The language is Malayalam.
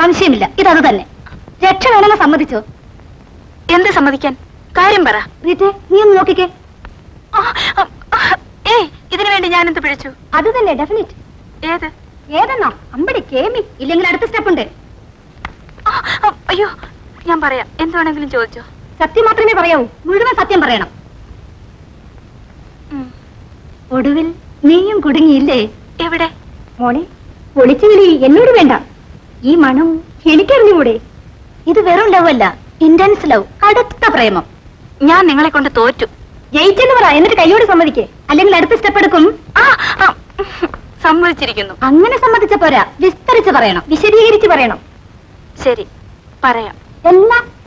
സംശയമില്ല. ഇതത് തന്നെ. രക്ഷ വേണമെന്ന് സമ്മതിച്ചോ? എന്ത് സമ്മതിക്കാൻ? കാര്യം പറ. റീറ്റേ നീ ഒന്ന് നോക്കിക്കേ. ഏയ് ഇതിനു വേണ്ടി ഞാൻ എന്ത് പിഴച്ചു? അത് തന്നെ ഡെഫിനറ്റ് ഏത്? ഏതെന്നോ? അമ്പടി കേമി ഇല്ലെങ്കിൽ അടുത്ത സ്റ്റെപ്പ് ഉണ്ട് അയ്യോ ഞാൻ പറയാം. എന്ത് വേണമെങ്കിലും ചോദിച്ചോ? സത്യം മാത്രമേ പറയാവൂ. മുഴുവൻ സത്യം പറയണം. ഒടുവിൽ നീയും കുടുങ്ങിയില്ലേ? എവിടെ? മോളെ ഒളിച്ചുകളി എന്നോട് വേണ്ട. ഈ മണം എനിക്കറിഞ്ഞൂടെ ഇത് വെറും ലവ് അല്ല. ഇന്റൻസ് ലവ് അടുത്ത പ്രേമം. ഞാൻ നിങ്ങളെ കൊണ്ട് തോറ്റു. ജയിച്ചെന്ന് പറ. എന്നിട്ട് കൈയോട് സമ്മതിക്കേ. അല്ലെങ്കിൽ അടുത്ത സ്റ്റെപ്പ് എടുക്കും. സമ്മതിച്ചിരിക്കുന്നു. അങ്ങനെ സമ്മതിച്ച പോരാ. വിസ്തരിച്ച് പറയണം. വിശദീകരിച്ച് പറയണം. ശരി പറയാം. എല്ലാം